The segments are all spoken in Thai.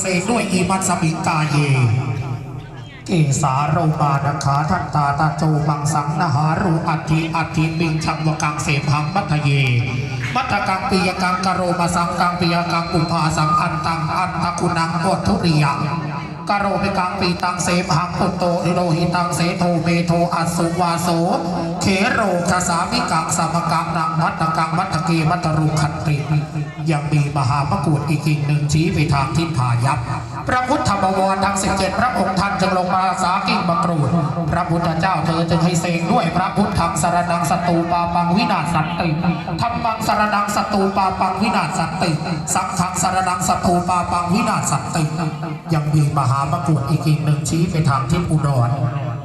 เสกด้วยอีมัสมิงกาเยเกสาโรมานาคาทัตตาตาโจมังสังนหารูอัติอัติมิงชังวกังเสพังมัทเย มัทกังปิยกังกโรมาสังกังปิยกังอุปาสังอันตังอันทคุณังอดทุริยังกโรปิกังปีตังเสพังปุตโตอิโรหิตังเสโทเมโทอัสสุวาโส เขโรคสามิกังสามกังนังมัตกังมัทเกมัตรุขันติยังมีมหามกุฏอีกกิ่งหนึ่งชี้ไปทางทิศพายัพพระพุทธบวรทั้งสิบเจ็ดพระองค์ท่านจึงลงมาสากิ่งบังกรูดพระพุทธเจ้าเธอจึงให้เสกด้วยพระพุทธังสรนังสตูปาปังวินาศสันติธรรมังสรนังสตูปาปังวินาศสันติสังฆังสรนังสตูปาปังวินาศสันติยังมีมหามกุฏอีกกิ่งหนึ่งชี้ไปทางทิศอุดร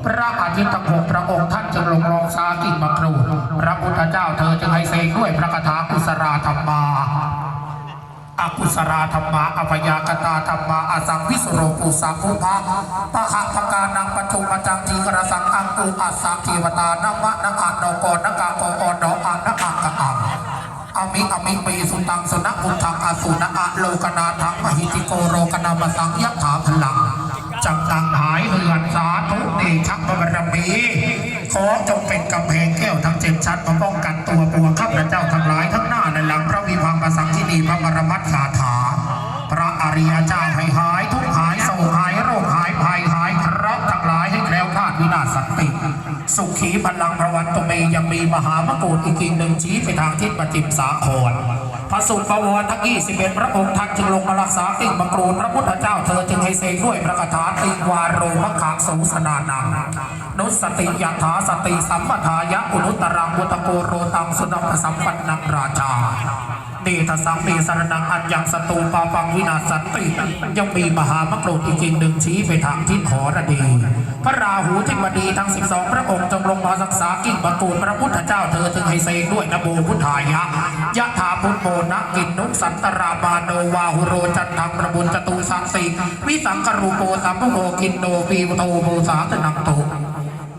พระอาทิตย์ทั้งหกพระองค์ท่านจึงลงรองสากิ่งบังกรูดพระพุทธเจ้าเธอจึงให้เสกด้วยพระคาถากุสราธรรมาอกุสราธรรมาอภยากตาธรรมาอสังวิสุโรปุสังคุภะปะหะปะกานังปฐุมจังทีกระสังอังกุอัสสังเทวตานัมะนักอัดดอกกอนนักากอกอนดอกอันนักอักกะอังอมิอามิปีสุตังสุนักุทังอสุนะอะโลกนาทังมหิติโกโรกนามสังยักขาพลัง จังตังหายเหือนสาธุเดชักบารมี ขอจงเป็นกำแพงแก้วทั้งเจ็ดชั้นมาป้องกันตัวปัวข้าพเจ้าทั้งหลายทั้งหน้าในหลังพระวิพังกสังที่ดีพระบรมัตคาถา พระอริยเจ้าให้หายทุกหายโศหายโรคหายภัยหายคร แคล้วคลาดวินาศสันติ สุขีพลังพระวันตเมยังมีมหามกุฏอีกกิ่งหนึ่งชี้ไปทางทิศประจิมสาครพระสุตรประวรทั้ง21พระองค์ท่านจึงลงมารักษาติ่งบังกรูนพระพุทธเจ้าเธอจึงให้เสกด้วยพระคาถาติวาโรมขังสูสนานังนุสติยถาสติสัมปทายะอุนุตตรังวุตโกโรตังสุนัขสัมปันนังราชา เนทสังมีสรนังอันยังสตูปาปังวินาศสันติยังมีมหามกรุอีกิงหนึ่งชี้ไปทางทิศขอระดี พระราหูทิบดีทั้ง 12 พระองค์จงลงมารักษากิ่งบังกูลพระพุทธเจ้าเธอจึงให้เสกด้วยนโมพุทธายะยะถาพุทโมนะกินนุสันตราบาโนวาหุโรจันทังประบุญจตุสังสีวิสังกรูโปสัมภโภกินโนปีโตโมสาตนังโต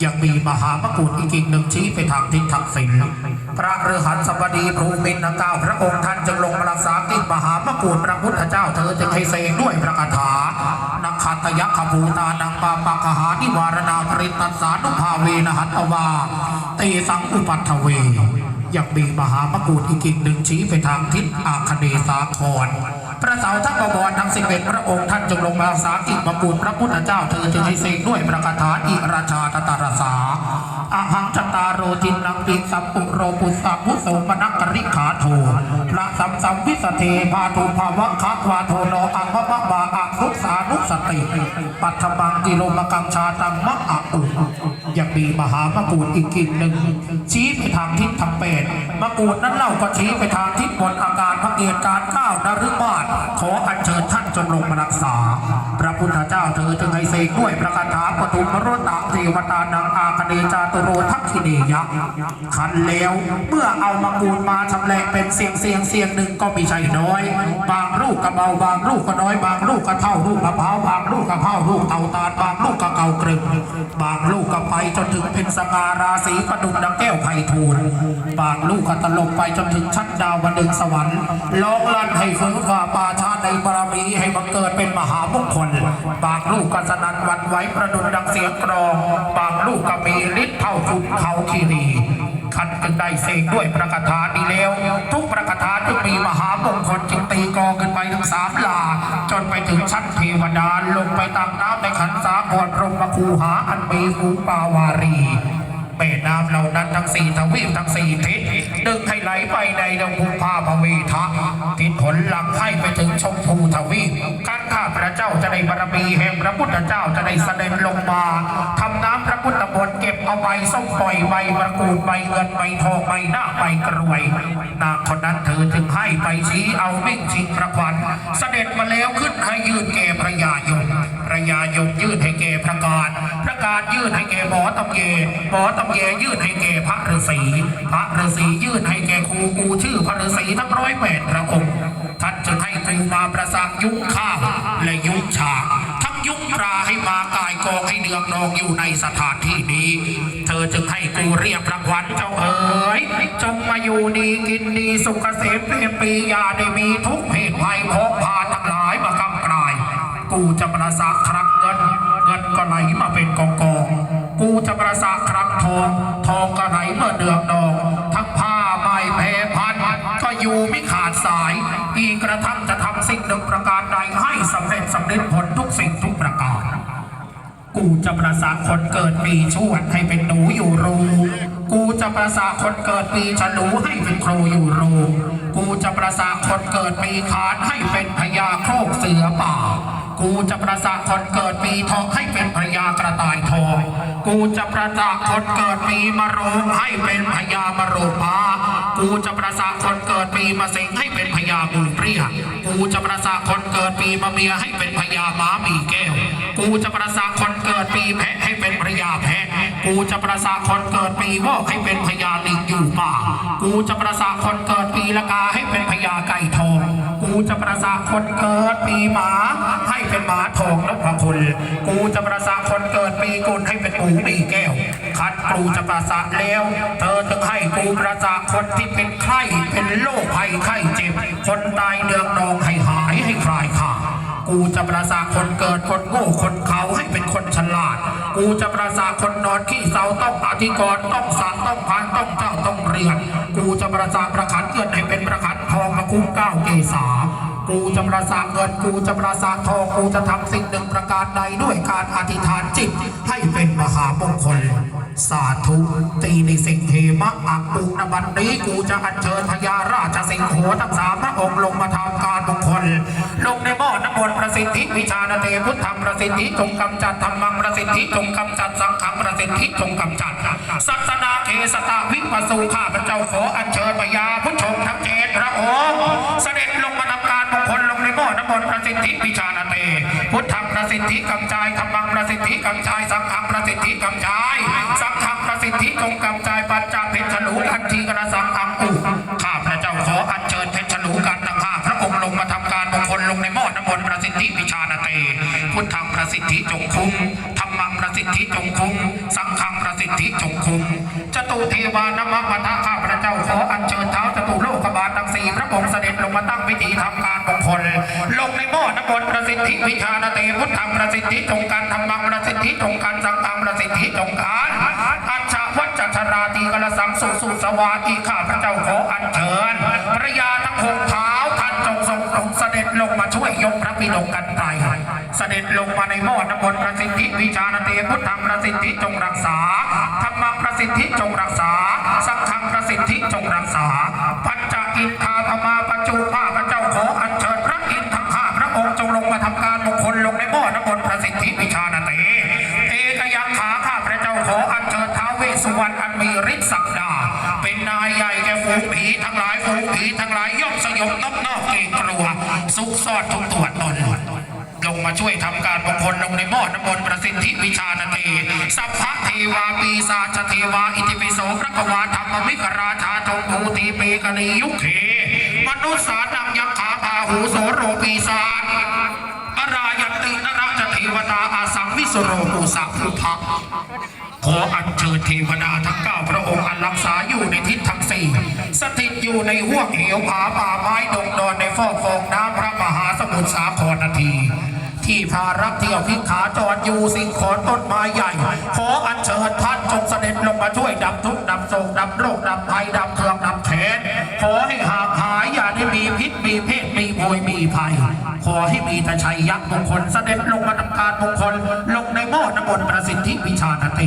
ยังมีมหามกุฏอีกกิ่งหนึ่งชี้ไปทางทิศทักษิณพระฤหัสบดีภูมินทเก้าพระองค์ท่านจึงลงมารักษากิ่มหามกุฏพระพุทธเจ้าเธอจึงให้เสกด้วยพระคาถานักขัตยักขภูตานังปาปะกหานิวารณาปริตัสานุภาเวนหัตวาตีสังอุปัตถเวยังมีมหามกุฏอีกกิ่งหนึ่งชี้ไปทางทิศอาคเนสาคร พระเสาทัพบวรทั้งสิบเอ็ดพระองค์ท่านจงลงมารักษากิ่งมะกรูดพระพุทธเจ้าเธอจึงให้เสกด้วยประคาถาอิราชาตตารสาอาหังชตาโรจินนังปิสัมปุโรปุสัมพุโสมนักกริขาโทพระสัมสัมวิสเทพาทุภาวะคัควาโทโนอังมะมะบาอังรุสานุสติปัทมังกิโลมกังชาตังมะอะอุ ยังมีมหามกุฏอีกกิ่งหนึ่ง ชี้ไปทางทิศทางเป็ดมกุฏนั้นเล่าก็ชี้ไปทางทิศบนอาการพระเกียรติการก้าวนฤบาศขออัญเชิญท่านจงลงมารักษา พระพุทธเจ้าเธอจึงให้เสกด้วยประคาถาปฐุมมรตะเทวตานังอาคเนจาตุโรทักขิเนยะขันแล้วเมื่อเอามากูลมาชำแหละเป็นเสียงเสียงเสียงหนึ่งก็มีใช่น้อย บางลูกก็เบาบางลูกก็น้อยบางลูกก็เท่าลูกมะพร้าวบางลูกก็เท่าลูกเต่าตาลบางลูกก็เก่ากรึงบางลูกก็ไปจนถึงเป็นสงาราศีประดุมดังแก้วไพฑูรย์บางลูกก็ตลบไปจนถึงชั้นดาวบันดึงสวรรค์ร้องลั่นให้ฟื้นฟ้าป่าชาติในบารมีให้บังเกิดเป็นมหามงคลบางลูกกสนันวันไหวประดุมดังเสียงกรองบางลูกก็มีฤทธิ์เท่าทุนเขาคีรีขันจึงได้เสกด้วยประกาถานี้แล้ว ทุกประกาถาจึงมีมหามงคลจึง ตีกองขึ้นไปถึงสามลา จนไปถึงชั้นเทวดาลงไปตามน้ำในขันสาครพรมคูหาอันมีหูปาวารีแม่น้ำเหล่านั้นทั้งสี่ทวีปทั้งสี่ทิศดึงให้ไหลไปในดงภูพาพเวทะทิศผลหลังให้ไปถึงชมพูทวีปการข้าพระเจ้าจะได้บารมีแห่งพระพุทธเจ้าจะได้เสด็จลงมาทำน้ำ เอาใบส้มปล่อยใบมะกูดใบเงินใบทองใบหน้าใบกรวยนางคนนั้นเธอจึงให้ไปชี้เอามิ่งชิงพระควันเสด็จมาแล้วขึ้นให้ยืนแก่พระยายมพระยายมยืนให้แก่พระการพระการยื่นให้แก่หมอตำเยหมอตำเยยืนให้แก่พระฤาษีพระฤาษียืนให้แก่ครูกูชื่อพระฤาษีทั้งร้อยแปดพระองค์ท่านจึงให้ครูมาประสานยุ้งข้าวและยุ้งฉาก ทั้งยุ้งปลาให้มากายกองให้เนืองนองอยู่ในสถานที่นี้ เธอจึงให้กูเรียกรางวัลเจ้าเอ๋ยจงมาอยู่ดีกินดีสุขเกษมเปรมปรีอยาได้มีทุกเพศภัยของพาทั้งหลายมากำกลาย กูจะประสาครั้งเงินเงินก็ไหลมาเป็นกองกองกูจะประสาครั้งทอง ทองก็ไหลมาเดืองดอง ทั้งผ้าไม้แพรพันก็อยู่ไม่ขาดสาย อีกกระทั่งจะทำสิ่งหนึ่งประการใดให้สำเร็จสำเร็จผลทุกสิ่งทุกประการ กูจะประสาคนเกิดปีชวดให้เป็นหนูอยู่รูกูจะประสาคนเกิดปีฉลูให้เป็นครูอยู่รูกูจะประสาคนเกิดปีขานให้เป็นพญาโครกเสือป่า กูจะประสาคนเกิดปีทองให้เป็นพญากระต่ายทองกูจะประสาคนเกิดปีมะโรงให้เป็นพญามะโรงพากูจะประสาคนเกิดปีมะเสงให้เป็นพญาบูเปรี้ยกูจะประสาคนเกิดปีมะเมียให้เป็นพญาม้ามีแก้วกูจะประสาคนเกิดปีแพะให้เป็นพญาแพะกูจะประสาคนเกิดปีวอกให้เป็นพญาลิงอยู่ป่ากูจะประสาคนเกิดปีละกาให้เป็นพญาไก่ทอง จะประสาคนเกิดปีหมา ให้เป็นหมาทองนพคุณ กูจะประสาคนเกิดปีกุลให้เป็นปูปีแก้ว คัดกูจะประสาแล้ว เธอจึงให้กูประสาคนที่เป็นไข้เป็นโรคภัยไข้เจ็บ คนตายเนืองนองให้หายให้คลายขาดกูจะประสาคนเกิดคนโง่คนเขาให้เป็นคนฉลาด กูจะประสาคนนอนขี้เสาต้องอธิกรณ์ต้องสาต้องพานต้องเจ้าต้องเรียน กูจะประสาประคันเงินให้เป็นประคัน คุ้มเก้าเกษากูจะประสาเงินกูจะประสาทองกูจะทำสิ่งหนึ่งประการใดด้วยการอธิษฐานจิตให้เป็นมหามงคล สาธุ ตีในสิ่งเทมะอักปุงนบันนี้กูจะอัญเชิญพญาราชสิงโหทั้งสามพระองค์ลงมาทำการมงคล ลงในหม้อน้ำมนต์ประสิทธิวิชาณเตพุทธประสิทธิจงกำจัดธรรมังประสิทธิจงกำจัดสังฆังประสิทธิจงกำจัด สัตนาเคสตาวิปัสสูข้าพระเจ้าขออัญเชิญพญาพุทธชงทั้งเจ พระโองค์เสด็จลงมาทำการมงคลลงในหม้อน้ำมนต์ประสิทธิวิชาณเต พุทธังประสิทธิกำจายธรรมังประสิทธิกำจายสังฆังประสิทธิกำจายสังฆังประสิทธิจงกำจายปัญจเพชรฉลูอันทีกระสังอังอุข้าพระเจ้าขออัญเชิญเพชรฉลูกันทั้งห้าพระองค์ลงมาทำการมงคลลงในหม้อน้ำมนต์ประสิทธิวิชาณเต พุทธังประสิทธิจงคุ้มธรรมังประสิทธิจงคุ้มสังฆังประสิทธิจงคุ้มจตุเทวานมปะทะ คล ลงในหม้อน้ำมนต์ประสิทธิวิชาณเตพุทธังประสิทธิจงกันธรรมังประสิทธิจงกันสังฆังประสิทธิจงกันอัจฉวัจจราตีกระสังสุสุสวาอีข้าพระเจ้าขออัญเชิญพระยาทั้งหกเท้าท่านจงทรงลงเสด็จลงมาช่วยยกพระปิฎกกันไตรเสด็จลงมาในหม้อน้ำมนต์ประสิทธิวิชาณเตพุทธังประสิทธิจงรักษาธรรมังประสิทธิจงรักษาสังฆังประสิทธิจงรักษาปัญจอินทา ซอดทุกตัวตนลงมาช่วยทำการมงคลลงในหม้อน้ำมนต์ประสิทธิวิชาณเตสัพพะเทวาปีศาจเทวาอิติปิโสพระกวาธรรมมิกราชาจงภูติเปกลียุคเขมนุษย์สานังยักขาพาหูโสโรปีศาจอรายันตินราชเทวดาอาสังวิสโรปุสัพพุภะ ออัญเชิญเทวดาทั้งเก้าพระองค์อันรักษาอยู่ในทิศทั้งสี่สถิตอยู่ในห้วงเหวผาป่าไม้ดงดอนในฟอกฟองน้ำพระมหาสมุทรสาครนาที ที่พารักเที่ยวพิกขาจรอยู่สิ่งขอนต้นไม้ใหญ่ ขออัญเชิญท่านจงเสด็จลงมาช่วยดับทุกข์ดับโศกดับโรคดับภัยดับเครื่องดับแค้นขอให้ห่างหายอย่าได้มีพิษมีเพศมีโพยมีภัย ขอให้มีแต่ชัยยักษ์มงคลเสด็จลงมาทำการมงคลลงในหม้อน้ำมนต์ประสิทธิวิชาณเต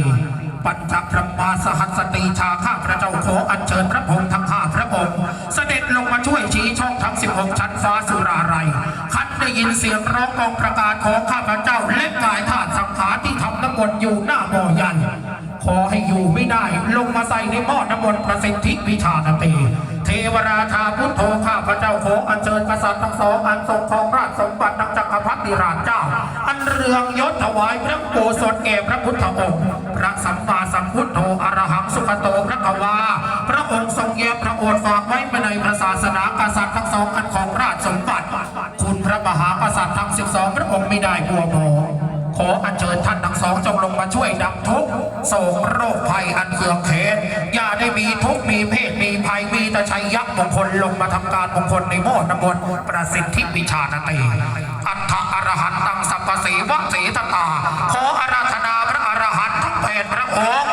ปัญจพระมาสหัสตีชาข้าพระเจ้าขออัญเชิญพระพงษ์ทั้งห้าพระองค์ เสด็จลงมาช่วยชี้ช่องทั้ง 16 ชั้นฟ้าสุราไร ได้ยินเสียงร้องกองประกาศของข้าพเจ้าและกายธาตุสังขารที่ทำน้ำมนต์อยู่หน้าบ่อใหญ่ขอให้อยู่ไม่ได้ลงมาใส่ในหม้อน้ำมนต์ประสิทธิวิชาณเตเทวราชาพุทโธข้าพเจ้าขออัญเชิญกษัตริย์ทั้งสองอันทรงครองราชสมบัติดังจักรพรรดิราชเจ้า อันเรืองยศถวายพระโกศลแก่พระพุทธองค์พระสัมมาสัมพุทโธอรหังสุขโตพระกวาพระองค์ทรงเยียมพระโอษฐ์ฝากไว้ในพระศาสนากษัตริย์ทั้งสองอันของราชสมบัติ หากษัตริย์ทั้งสิบสองพระองค์ไม่ได้บัวโมขออัญเชิญท่านทั้งสองจงลงมาช่วยดับทุกข์โศกโรคภัยอันเคืองเขนอย่าได้มีทุกข์มีเพศมีภัยมีแต่ชัยยักษ์มงคลลงมาทำการมงคลในหม้อน้ำมนต์ประสิทธิวิชาณเตอัฏฐอรหันตังสัพพสีวัสีตตา ขออาราธนาพระอรหันต์ทั้งแปดพระองค์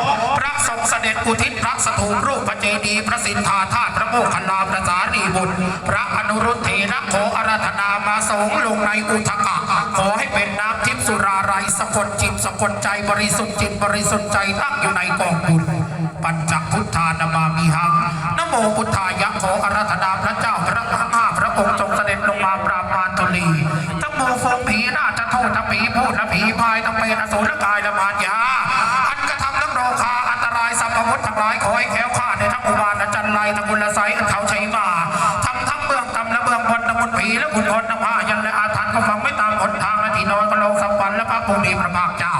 เด็จอุทิศพระสถูปรูปพระเจดีย์พระสินธาธาตุพระโมคคัลลาพระสารีบุตร พระอนุรุทเถระขออาราธนามาสงลงในอุทกะขอให้เป็นน้ำทิพย์สุราไรสะกดจิตสะกดใจบริสุทธิ์จิตบริสุทธิ์ใจตั้งอยู่ในกองบุญปัญจพุทธานามามีหังนโมพุทธายะขออาราธนาพระเจ้าพระห้าพระองค์จงเสด็จลงมาปราบมารตุลีทั้งโมฟงผีน่าจะโทษทั้งผีพูดและผีพายทั้งเป็นอสูรกายละมารยา ทั้งหลายขอให้แคล้วคลาดในทั้งอุบาทและจันไรทั้งกุลไซอันเขาใช้มาทำทั้งเบื้องตำและเบื้องบนทั้งบนผีและคุณคนทั้งพายันและอาถรรพ์ก็ฟังไม่ตามหนทางและที่นอนก็ลงสัมปันและพระภูมิพระภาคเจ้า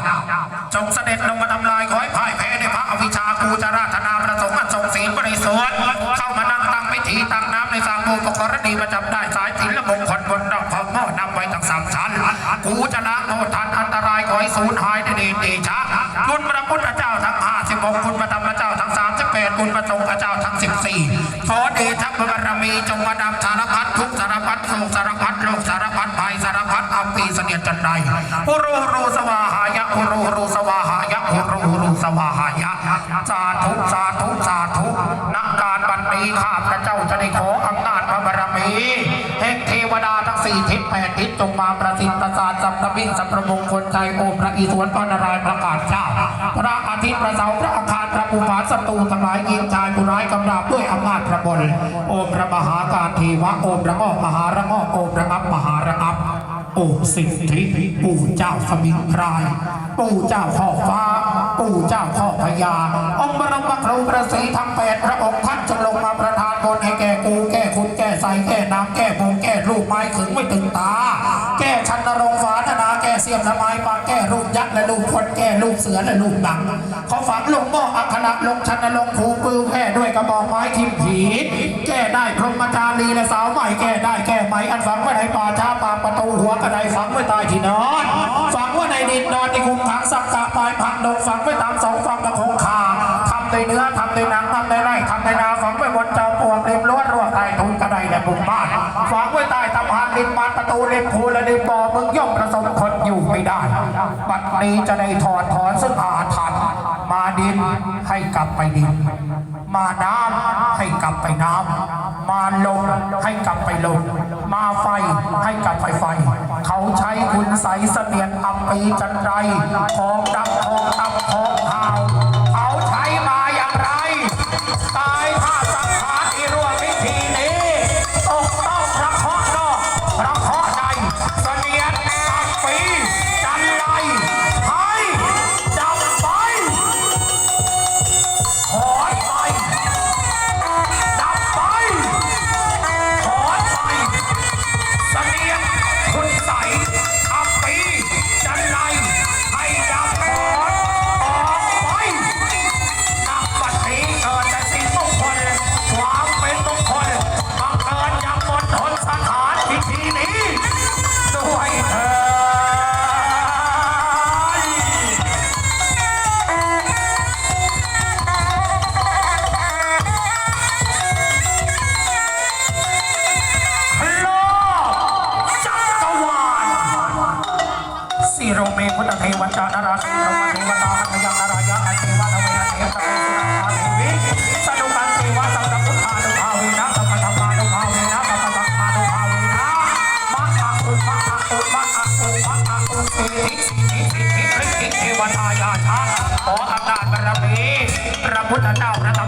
จงเสด็จลงมาทำลายขอให้พ่ายแพ้ในพระอวิชากูจะราธนาประสงค์อันทรงศีลบริสุทธิ์เข้ามานั่งตั้งพิธีตักน้ำในสามโมปกรณีประจำได้สายศีลและมงคลบนดอกของหม้อนำไว้ทั้งสามชั้นกูจะล้างโทษทันอันตรายขอให้สูญหายในเดชเดชะคุณ มีจงมาดับสารพัดทุกสารพัดโศกสารพัดโลกสารพัดภัยสารพัดอัมพีเสนียจันใดผู้รู้รู้สวาหายะผู้รู้รู้สวาหายะผู้รู้รู้สวาหายะสาธุสาธุสาธุนักการบันนี้ข้าพระเจ้าจะได้ขออำนาจพระบารมีแห่งเทวดาทั้ง สี่ทิศแปดทิศจงมาประสิทธิ์ประสาทสัมพระบินสัมพระมงคลใจโอมพระอิศวรพระนารายณ์ประกาศเจ้าพระอาทิตย์พระเสาร์พระอังคารพระอุปาศัตรูทั้งหลายยิงชายผู้ร้ายกำราบด้วยอำนาจพระบนโอมพระมหาการเทวะโอมระงอกมหาระงอกโอมระงับมหาระงับโอ้สิทธิปู่เจ้าสมิงพรายปู่เจ้าข้อฟ้า ปู่เจ้าข้อพญาองค์บรมครูประสีทั้งแปดพระองค์ท่านจะลงมาประทานบนให้แก่กูแก้คุณแก้ใสแก้น้ำแก้พงแก้ รูปไม้ขึงไม่ตึงตา แก้ชันนรงฝาธนาแก้เสียมละไม้ปาแก้รูปยักษ์และรูปคนแก้รูปเสือและรูปหนังเขาฝังลงหม้ออัคระลงชันนรงคูปือแพ่ด้วยกระบอกไม้ทิมผี แก้ได้พรหมจารีและสาวใหม่แก้านริมบานประตูริมภูและริมบ่อมึงย่อมประสบคนอยู่ไม่ได้ บัดนี้จะได้ถอดถอนซึ่งอาถรรพ์มาดินให้กลับไปดิน มาน้ำให้กลับไปน้ำมาลมให้กลับไปลมมาไฟให้กลับไปไฟ เขาใช้คุณใสเสนียนอัมปีจันไรทองดำทองดำทองขาว อะอุสิทิสิทิสิทิสิเทวทายาชาขออำนาจบารมีพระพุทธเจ้าพระธรรม